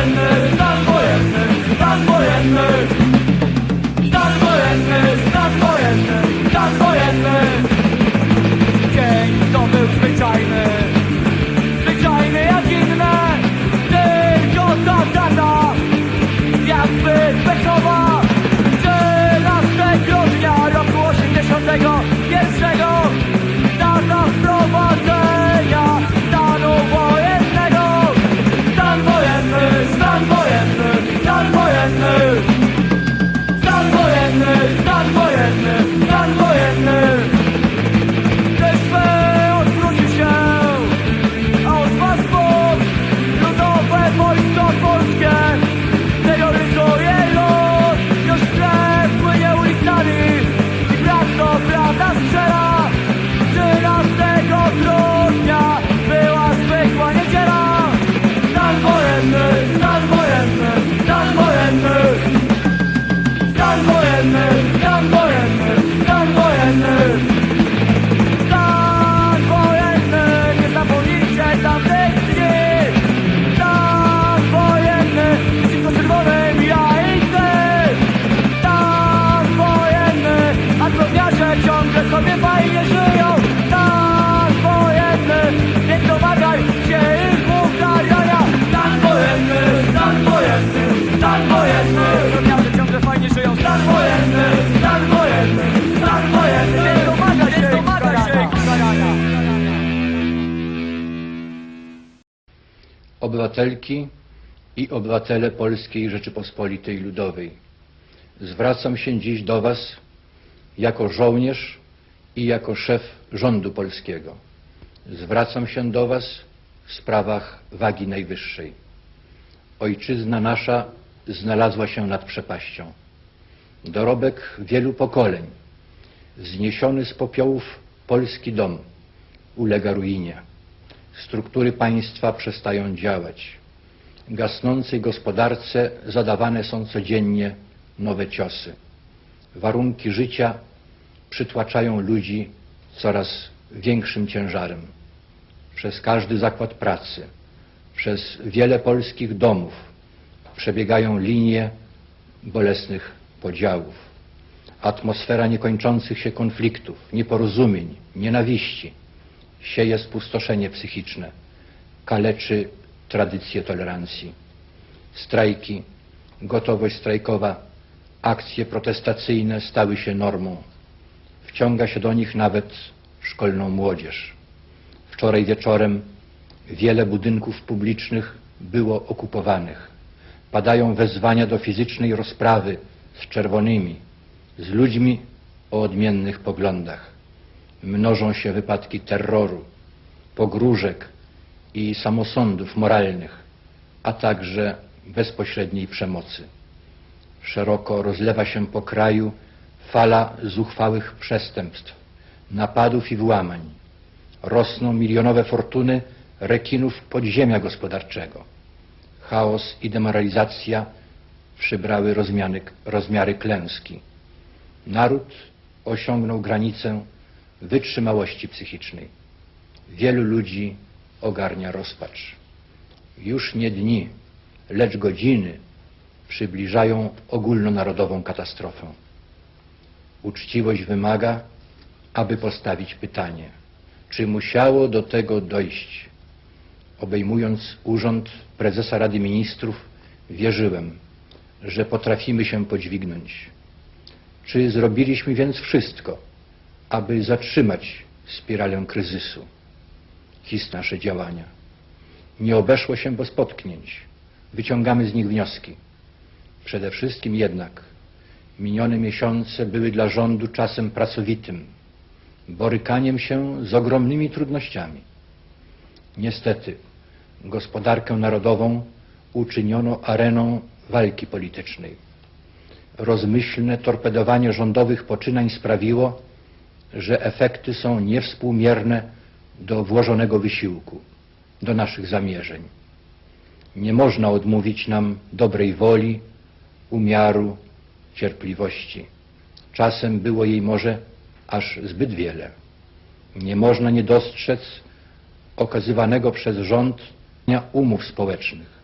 wojenny, obywatelki i obywatele Polskiej Rzeczypospolitej Ludowej. Zwracam się dziś do Was jako żołnierz i jako szef rządu polskiego. Zwracam się do Was w sprawach wagi najwyższej. Ojczyzna nasza znalazła się nad przepaścią. Dorobek wielu pokoleń, zniesiony z popiołów polski dom ulega ruinie. Struktury państwa przestają działać. Gasnącej gospodarce zadawane są codziennie nowe ciosy. Warunki życia przytłaczają ludzi coraz większym ciężarem. Przez każdy zakład pracy, przez wiele polskich domów przebiegają linie bolesnych podziałów. Atmosfera niekończących się konfliktów, nieporozumień, nienawiści sieje spustoszenie psychiczne, kaleczy tradycję tolerancji. Strajki, gotowość strajkowa, akcje protestacyjne stały się normą. Wciąga się do nich nawet szkolną młodzież. Wczoraj wieczorem wiele budynków publicznych było okupowanych. Padają wezwania do fizycznej rozprawy z czerwonymi, z ludźmi o odmiennych poglądach mnożą się wypadki terroru, pogróżek i samosądów moralnych, a także bezpośredniej przemocy. Szeroko rozlewa się po kraju fala zuchwałych przestępstw, napadów i włamań. Rosną milionowe fortuny rekinów podziemia gospodarczego. Chaos i demoralizacja przybrały rozmiary klęski. Naród osiągnął granicę wytrzymałości psychicznej. Wielu ludzi ogarnia rozpacz. Już nie dni, lecz godziny przybliżają ogólnonarodową katastrofę. Uczciwość wymaga, aby postawić pytanie, czy musiało do tego dojść. Obejmując urząd prezesa Rady Ministrów, wierzyłem, że potrafimy się podźwignąć. Czy zrobiliśmy więc wszystko, aby zatrzymać spiralę kryzysu. His nasze działania. Nie obeszło się bez potknięć. Wyciągamy z nich wnioski. Przede wszystkim jednak minione miesiące były dla rządu czasem pracowitym, borykaniem się z ogromnymi trudnościami. Niestety gospodarkę narodową uczyniono areną walki politycznej. Rozmyślne torpedowanie rządowych poczynań sprawiło, że efekty są niewspółmierne do włożonego wysiłku, do naszych zamierzeń. Nie można odmówić nam dobrej woli, umiaru, cierpliwości. Czasem było jej może aż zbyt wiele. Nie można nie dostrzec okazywanego przez rząd umów społecznych.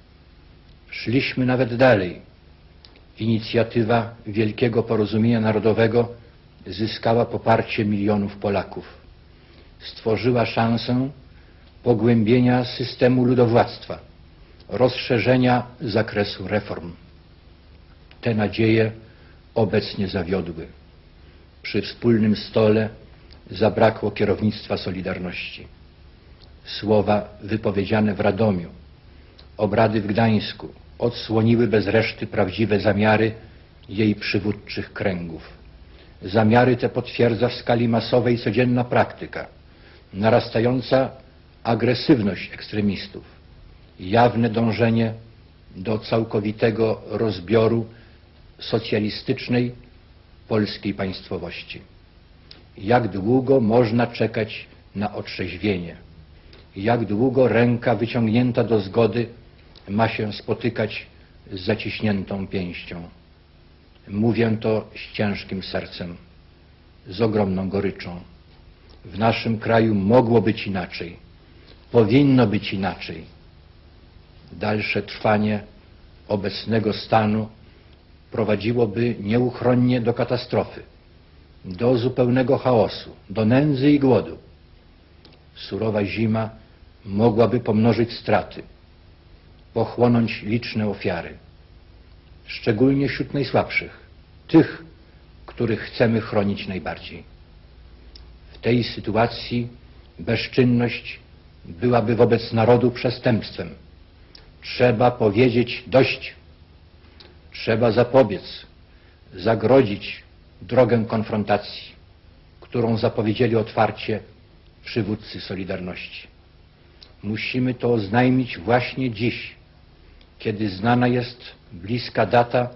Szliśmy nawet dalej. Inicjatywa Wielkiego Porozumienia Narodowego zyskała poparcie milionów Polaków. Stworzyła szansę pogłębienia systemu ludowładztwa, rozszerzenia zakresu reform. Te nadzieje obecnie zawiodły. Przy wspólnym stole zabrakło kierownictwa Solidarności. Słowa wypowiedziane w Radomiu, obrady w Gdańsku odsłoniły bez reszty prawdziwe zamiary jej przywódczych kręgów. Zamiary te potwierdza w skali masowej codzienna praktyka, narastająca agresywność ekstremistów, jawne dążenie do całkowitego rozbioru socjalistycznej polskiej państwowości. Jak długo można czekać na otrzeźwienie? Jak długo ręka wyciągnięta do zgody ma się spotykać z zaciśniętą pięścią? Mówię to z ciężkim sercem, z ogromną goryczą. W naszym kraju mogło być inaczej, powinno być inaczej. Dalsze trwanie obecnego stanu prowadziłoby nieuchronnie do katastrofy, do zupełnego chaosu, do nędzy i głodu. Surowa zima mogłaby pomnożyć straty, pochłonąć liczne ofiary, szczególnie wśród najsłabszych, tych, których chcemy chronić najbardziej. W tej sytuacji bezczynność byłaby wobec narodu przestępstwem. Trzeba powiedzieć dość. Trzeba zapobiec, zagrodzić drogę konfrontacji, którą zapowiedzieli otwarcie przywódcy Solidarności. Musimy to oznajmić właśnie dziś, kiedy znana jest bliska data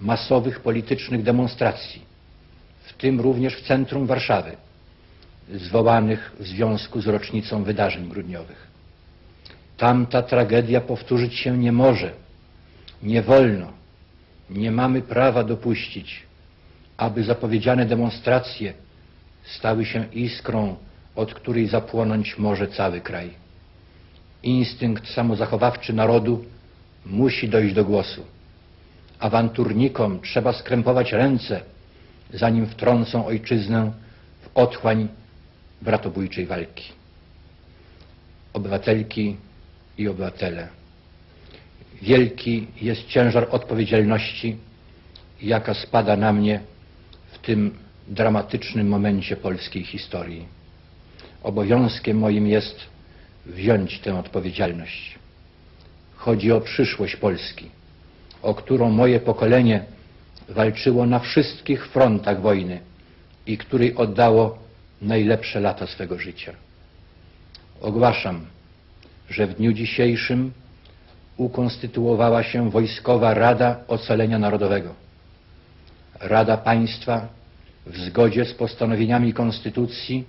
masowych politycznych demonstracji, w tym również w centrum Warszawy, zwołanych w związku z rocznicą wydarzeń grudniowych. Tamta tragedia powtórzyć się nie może, nie wolno, nie mamy prawa dopuścić, aby zapowiedziane demonstracje stały się iskrą, od której zapłonąć może cały kraj. Instynkt samozachowawczy narodu musi dojść do głosu. Awanturnikom trzeba skrępować ręce, zanim wtrącą ojczyznę w otchłań bratobójczej walki. Obywatelki i obywatele, wielki jest ciężar odpowiedzialności, jaka spada na mnie w tym dramatycznym momencie polskiej historii. Obowiązkiem moim jest wziąć tę odpowiedzialność. Chodzi o przyszłość Polski, o którą moje pokolenie walczyło na wszystkich frontach wojny i której oddało najlepsze lata swego życia. Ogłaszam, że w dniu dzisiejszym ukonstytuowała się Wojskowa Rada Ocalenia Narodowego. Rada Państwa w zgodzie z postanowieniami Konstytucji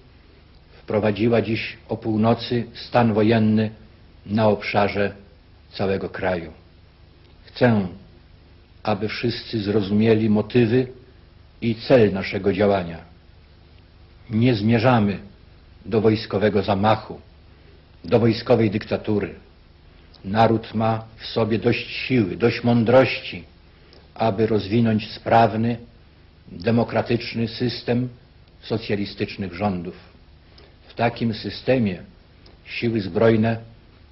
wprowadziła dziś o północy stan wojenny na obszarze całego kraju. Chcę, aby wszyscy zrozumieli motywy i cel naszego działania. Nie zmierzamy do wojskowego zamachu, do wojskowej dyktatury. Naród ma w sobie dość siły, dość mądrości, aby rozwinąć sprawny, demokratyczny system socjalistycznych rządów. W takim systemie siły zbrojne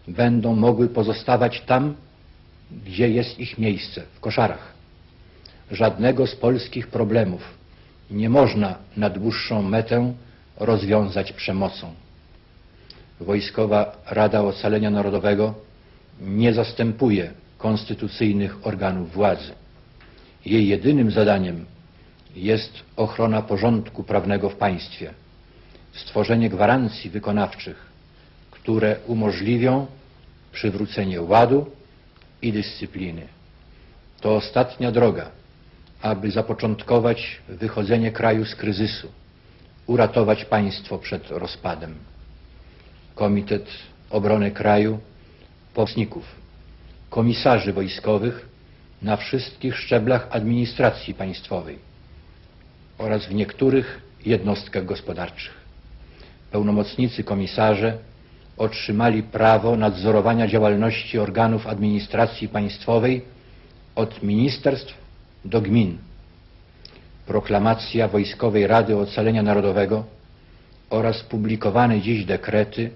będą mogły pozostawać tam, gdzie jest ich miejsce, w koszarach. Żadnego z polskich problemów nie można na dłuższą metę rozwiązać przemocą. Wojskowa Rada Ocalenia Narodowego nie zastępuje konstytucyjnych organów władzy. Jej jedynym zadaniem jest ochrona porządku prawnego w państwie, stworzenie gwarancji wykonawczych, które umożliwią przywrócenie ładu i dyscypliny. To ostatnia droga, aby zapoczątkować wychodzenie kraju z kryzysu, uratować państwo przed rozpadem. Komitet Obrony Kraju, pomocników, komisarzy wojskowych na wszystkich szczeblach administracji państwowej oraz w niektórych jednostkach gospodarczych. Pełnomocnicy komisarze otrzymali prawo nadzorowania działalności organów administracji państwowej od ministerstw do gmin. Proklamacja Wojskowej Rady Ocalenia Narodowego oraz publikowane dziś dekrety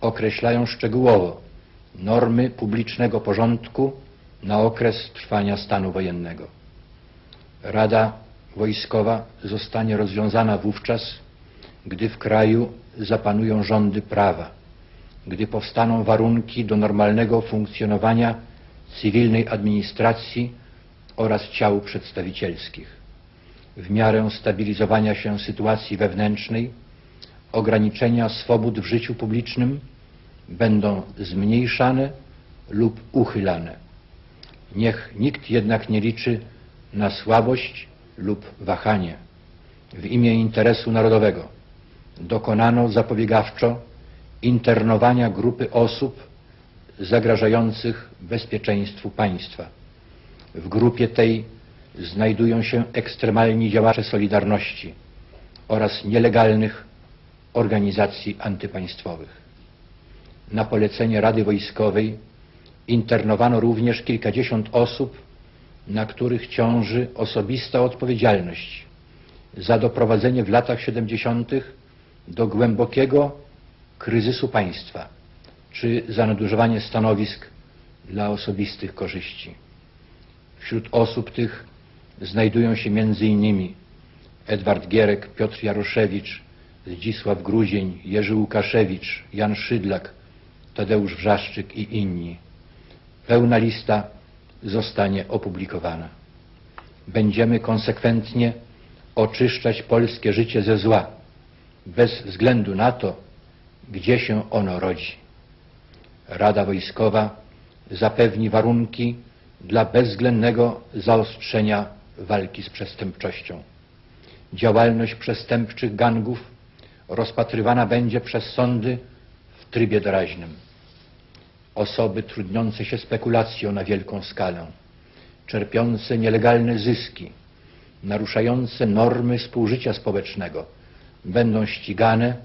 określają szczegółowo normy publicznego porządku na okres trwania stanu wojennego. Rada Wojskowa zostanie rozwiązana wówczas, gdy w kraju zapanują rządy prawa, gdy powstaną warunki do normalnego funkcjonowania cywilnej administracji oraz ciał przedstawicielskich. W miarę stabilizowania się sytuacji wewnętrznej, ograniczenia swobód w życiu publicznym będą zmniejszane lub uchylane. Niech nikt jednak nie liczy na słabość lub wahanie. W imię interesu narodowego dokonano zapobiegawczo internowania grupy osób zagrażających bezpieczeństwu państwa. W grupie tej znajdują się ekstremalni działacze Solidarności oraz nielegalnych organizacji antypaństwowych. Na polecenie Rady Wojskowej internowano również kilkadziesiąt osób, na których ciąży osobista odpowiedzialność za doprowadzenie w latach 70. do głębokiego kryzysu państwa czy za nadużywanie stanowisk dla osobistych korzyści. Wśród osób tych znajdują się m.in. Edward Gierek, Piotr Jaroszewicz, Zdzisław Gruzień, Jerzy Łukaszewicz, Jan Szydlak, Tadeusz Wrzaszczyk i inni. Pełna lista zostanie opublikowana. Będziemy konsekwentnie oczyszczać polskie życie ze zła, bez względu na to, gdzie się ono rodzi. Rada Wojskowa zapewni warunki dla bezwzględnego zaostrzenia walki z przestępczością. Działalność przestępczych gangów rozpatrywana będzie przez sądy w trybie doraźnym. Osoby trudniące się spekulacją na wielką skalę, czerpiące nielegalne zyski, naruszające normy współżycia społecznego będą ścigane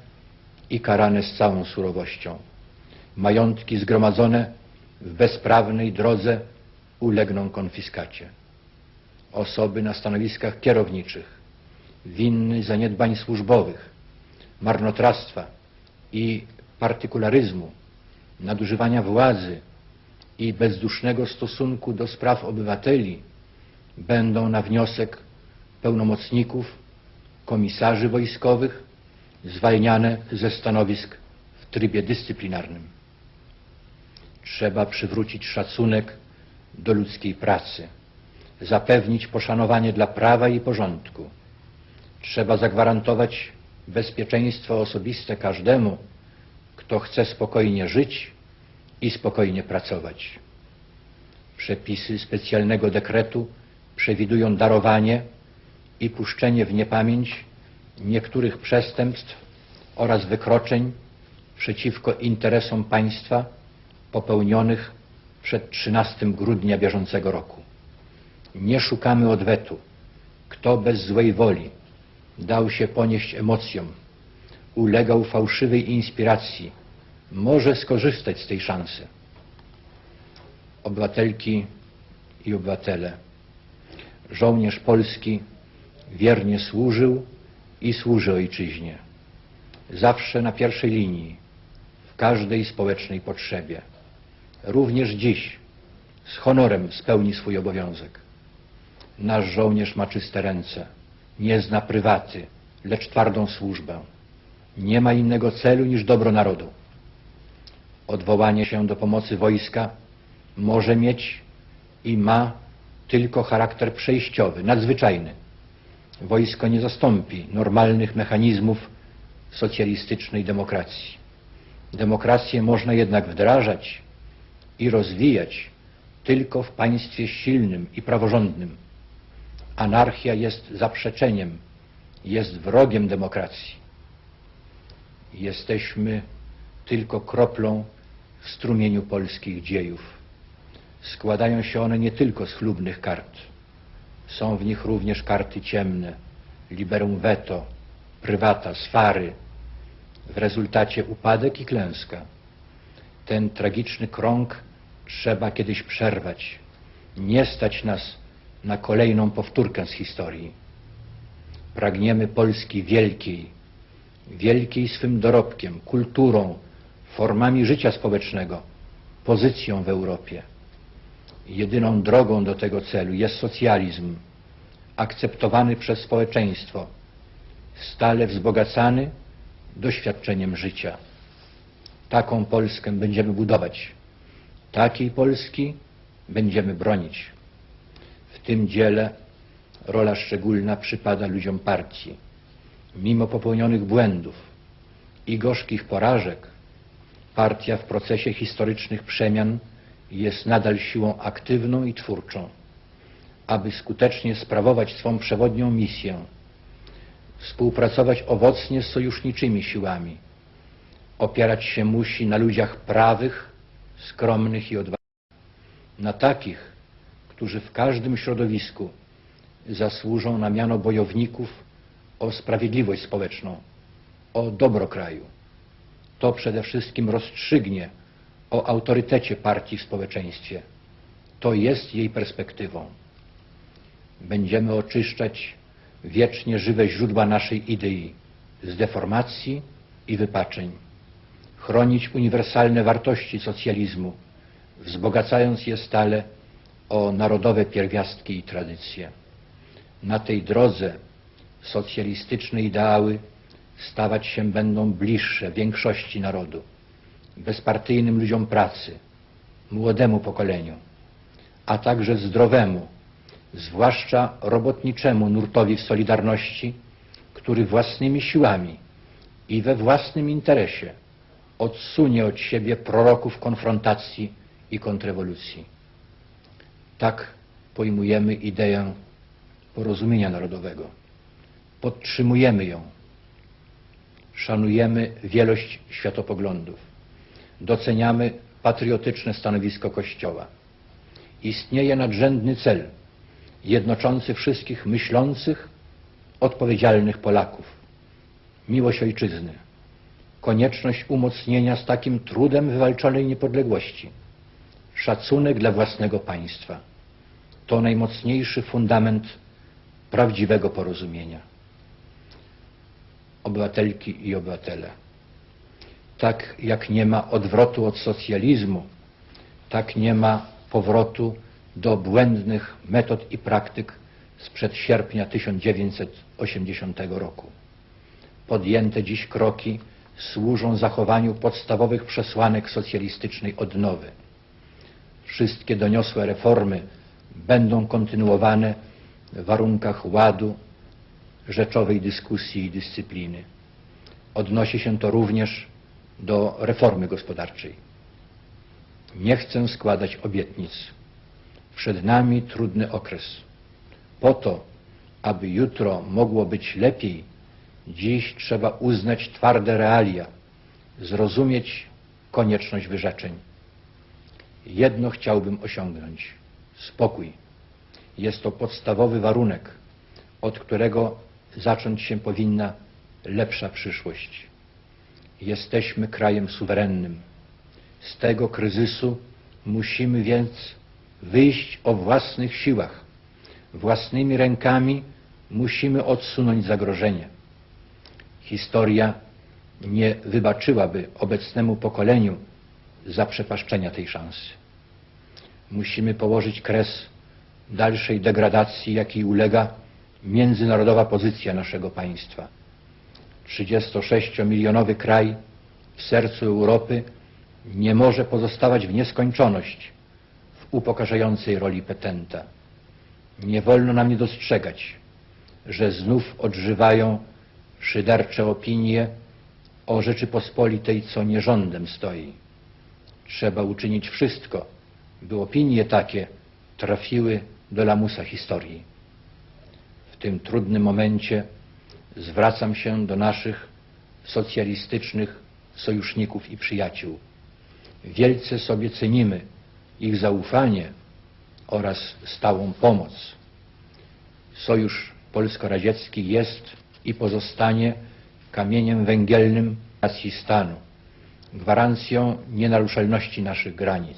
i karane z całą surowością. Majątki zgromadzone w bezprawnej drodze ulegną konfiskacie. Osoby na stanowiskach kierowniczych, winny zaniedbań służbowych, marnotrawstwa i partykularyzmu, nadużywania władzy i bezdusznego stosunku do spraw obywateli będą na wniosek pełnomocników, komisarzy wojskowych zwalniane ze stanowisk w trybie dyscyplinarnym. Trzeba przywrócić szacunek do ludzkiej pracy, zapewnić poszanowanie dla prawa i porządku. Trzeba zagwarantować bezpieczeństwo osobiste każdemu, kto chce spokojnie żyć i spokojnie pracować. Przepisy specjalnego dekretu przewidują darowanie i puszczenie w niepamięć niektórych przestępstw oraz wykroczeń przeciwko interesom państwa popełnionych przed 13 grudnia bieżącego roku. Nie szukamy odwetu. Kto bez złej woli dał się ponieść emocjom, ulegał fałszywej inspiracji, może skorzystać z tej szansy. Obywatelki i obywatele, żołnierz polski wiernie służył i służy ojczyźnie. Zawsze na pierwszej linii, w każdej społecznej potrzebie. Również dziś z honorem spełni swój obowiązek. Nasz żołnierz ma czyste ręce, nie zna prywaty, lecz twardą służbę. Nie ma innego celu niż dobro narodu. Odwołanie się do pomocy wojska może mieć i ma tylko charakter przejściowy, nadzwyczajny. Wojsko nie zastąpi normalnych mechanizmów socjalistycznej demokracji. Demokrację można jednak wdrażać i rozwijać tylko w państwie silnym i praworządnym. Anarchia jest zaprzeczeniem, jest wrogiem demokracji. Jesteśmy tylko kroplą w strumieniu polskich dziejów. Składają się one nie tylko z chlubnych kart. Są w nich również karty ciemne, liberum veto, prywata, sfary. W rezultacie upadek i klęska, Ten tragiczny krąg trzeba kiedyś przerwać. Nie stać nas na kolejną powtórkę z historii. Pragniemy Polski wielkiej, wielkiej swym dorobkiem, kulturą, formami życia społecznego, pozycją w Europie. Jedyną drogą do tego celu jest socjalizm, akceptowany przez społeczeństwo, stale wzbogacany doświadczeniem życia. Taką Polskę będziemy budować. Takiej Polski będziemy bronić. W tym dziele rola szczególna przypada ludziom partii. Mimo popełnionych błędów i gorzkich porażek, partia w procesie historycznych przemian jest nadal siłą aktywną i twórczą. Aby skutecznie sprawować swą przewodnią misję, współpracować owocnie z sojuszniczymi siłami, opierać się musi na ludziach prawych, skromnych i odważnych, na takich, którzy w każdym środowisku zasłużą na miano bojowników o sprawiedliwość społeczną, o dobro kraju. To przede wszystkim rozstrzygnie o autorytecie partii w społeczeństwie. To jest jej perspektywą. Będziemy oczyszczać wiecznie żywe źródła naszej idei z deformacji i wypaczeń, chronić uniwersalne wartości socjalizmu, wzbogacając je stale o narodowe pierwiastki i tradycje. Na tej drodze socjalistyczne ideały stawać się będą bliższe większości narodu, bezpartyjnym ludziom pracy, młodemu pokoleniu, a także zdrowemu, zwłaszcza robotniczemu nurtowi w Solidarności, który własnymi siłami i we własnym interesie odsunie od siebie proroków konfrontacji i kontrrewolucji. Tak pojmujemy ideę porozumienia narodowego. Podtrzymujemy ją. Szanujemy wielość światopoglądów. Doceniamy patriotyczne stanowisko Kościoła. Istnieje nadrzędny cel jednoczący wszystkich myślących, odpowiedzialnych Polaków. Miłość ojczyzny. Konieczność umocnienia z takim trudem wywalczonej niepodległości. Szacunek dla własnego państwa. To najmocniejszy fundament prawdziwego porozumienia. Obywatelki i obywatele. Tak jak nie ma odwrotu od socjalizmu, tak nie ma powrotu do błędnych metod i praktyk sprzed sierpnia 1980 roku. Podjęte dziś kroki służą zachowaniu podstawowych przesłanek socjalistycznej odnowy. Wszystkie doniosłe reformy będą kontynuowane w warunkach ładu, rzeczowej dyskusji i dyscypliny. Odnosi się to również do reformy gospodarczej. Nie chcę składać obietnic. Przed nami trudny okres. Po to, aby jutro mogło być lepiej, dziś trzeba uznać twarde realia, zrozumieć konieczność wyrzeczeń. Jedno chciałbym osiągnąć spokój. Jest to podstawowy warunek, od którego zacząć się powinna lepsza przyszłość. Jesteśmy krajem suwerennym. Z tego kryzysu musimy więc wyjść o własnych siłach. Własnymi rękami musimy odsunąć zagrożenie. Historia nie wybaczyłaby obecnemu pokoleniu zaprzepaszczenia tej szansy. Musimy położyć kres dalszej degradacji, jakiej ulega międzynarodowa pozycja naszego państwa. 36-milionowy kraj w sercu Europy nie może pozostawać w nieskończoność w upokarzającej roli petenta. Nie wolno nam nie dostrzegać, że znów odżywają szydercze opinie o Rzeczypospolitej, co nierządem stoi. Trzeba uczynić wszystko, by opinie takie trafiły do lamusa historii. W tym trudnym momencie zwracam się do naszych socjalistycznych sojuszników i przyjaciół. Wielce sobie cenimy ich zaufanie oraz stałą pomoc. Sojusz Polsko-Radziecki jest i pozostanie kamieniem węgielnym racji stanu, gwarancją nienaruszalności naszych granic.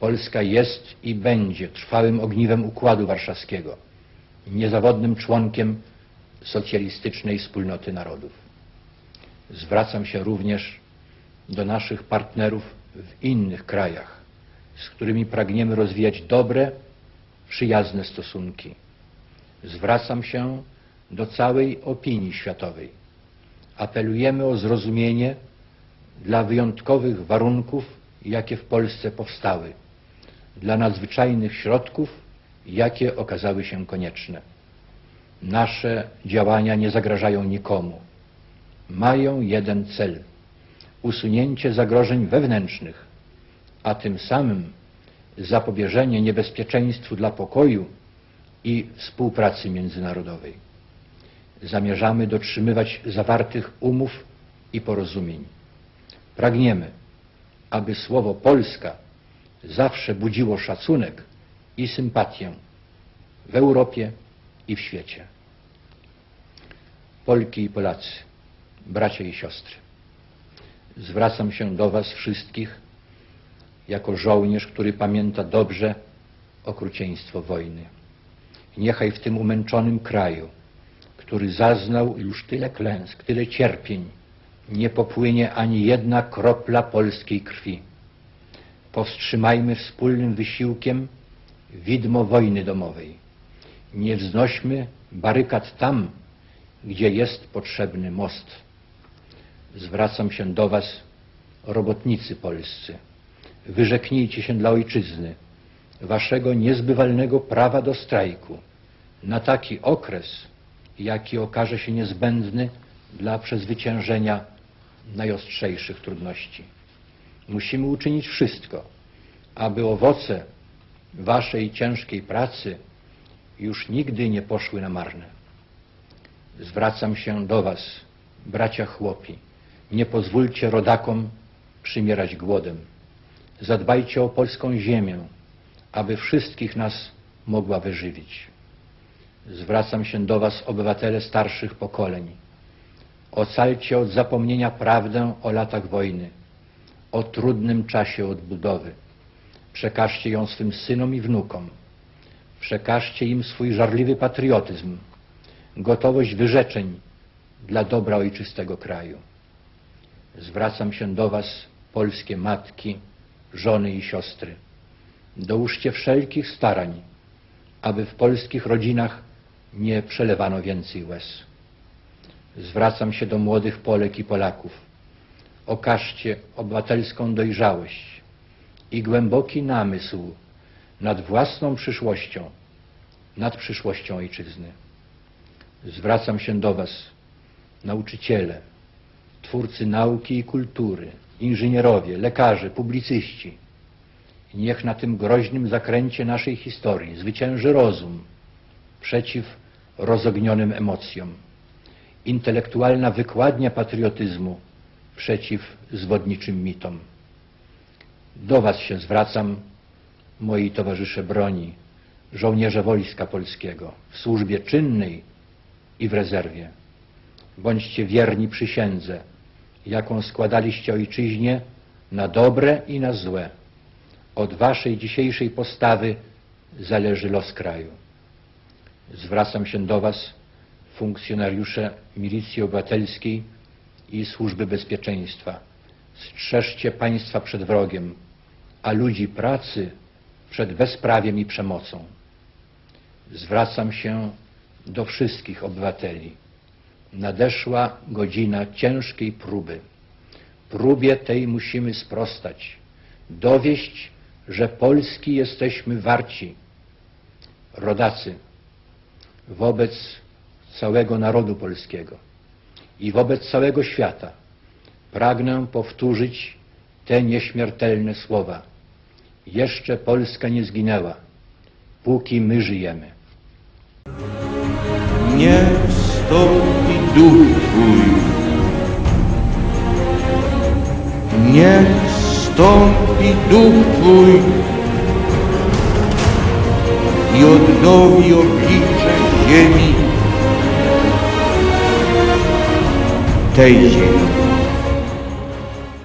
Polska jest i będzie trwałym ogniwem Układu Warszawskiego, niezawodnym członkiem socjalistycznej wspólnoty narodów. Zwracam się również do naszych partnerów w innych krajach, z którymi pragniemy rozwijać dobre, przyjazne stosunki. Zwracam się do całej opinii światowej. Apelujemy o zrozumienie dla wyjątkowych warunków, jakie w Polsce powstały, dla nadzwyczajnych środków, jakie okazały się konieczne. Nasze działania nie zagrażają nikomu. Mają jeden cel usunięcie zagrożeń wewnętrznych, a tym samym zapobieżenie niebezpieczeństwu dla pokoju i współpracy międzynarodowej. Zamierzamy dotrzymywać zawartych umów i porozumień. Pragniemy, aby słowo Polska zawsze budziło szacunek i sympatię w Europie i w świecie. Polki i Polacy, bracia i siostry, zwracam się do Was wszystkich jako żołnierz, który pamięta dobrze okrucieństwo wojny. Niechaj w tym umęczonym kraju, który zaznał już tyle klęsk, tyle cierpień, nie popłynie ani jedna kropla polskiej krwi. Powstrzymajmy wspólnym wysiłkiem widmo wojny domowej. Nie wznośmy barykad tam, gdzie jest potrzebny most. Zwracam się do Was, robotnicy polscy. Wyrzeknijcie się dla ojczyzny Waszego niezbywalnego prawa do strajku na taki okres, jaki okaże się niezbędny dla przezwyciężenia najostrzejszych trudności. Musimy uczynić wszystko, aby owoce Waszej ciężkiej pracy już nigdy nie poszły na marne. Zwracam się do Was, bracia chłopi. Nie pozwólcie rodakom przymierać głodem. Zadbajcie o polską ziemię, aby wszystkich nas mogła wyżywić. Zwracam się do Was, obywatele starszych pokoleń. Ocalcie od zapomnienia prawdę o latach wojny, o trudnym czasie odbudowy. Przekażcie ją swym synom i wnukom. Przekażcie im swój żarliwy patriotyzm, gotowość wyrzeczeń dla dobra ojczystego kraju. Zwracam się do Was, polskie matki, żony i siostry. Dołóżcie wszelkich starań, aby w polskich rodzinach nie przelewano więcej łez. Zwracam się do młodych Polek i Polaków. Okażcie obywatelską dojrzałość i głęboki namysł nad własną przyszłością, nad przyszłością ojczyzny. Zwracam się do Was, nauczyciele, twórcy nauki i kultury, inżynierowie, lekarze, publicyści. Niech na tym groźnym zakręcie naszej historii zwycięży rozum przeciw rozognionym emocjom, intelektualna wykładnia patriotyzmu przeciw zwodniczym mitom. Do Was się zwracam, moi towarzysze broni, żołnierze Wojska Polskiego, w służbie czynnej i w rezerwie. Bądźcie wierni przysiędze, jaką składaliście ojczyźnie na dobre i na złe. Od waszej dzisiejszej postawy zależy los kraju. Zwracam się do was, funkcjonariusze Milicji Obywatelskiej i Służby Bezpieczeństwa. Strzeżcie państwa przed wrogiem, a ludzi pracy przed bezprawiem i przemocą. Zwracam się do wszystkich obywateli. Nadeszła godzina ciężkiej próby. Próbie tej musimy sprostać, dowieść, że Polski jesteśmy warci. Rodacy, wobec całego narodu polskiego i wobec całego świata pragnę powtórzyć te nieśmiertelne słowa. Jeszcze Polska nie zginęła, póki my żyjemy. Nie stąpi duch Twój. Nie stąpi duch Twój i odnowi oblicze ziemi tej ziemi.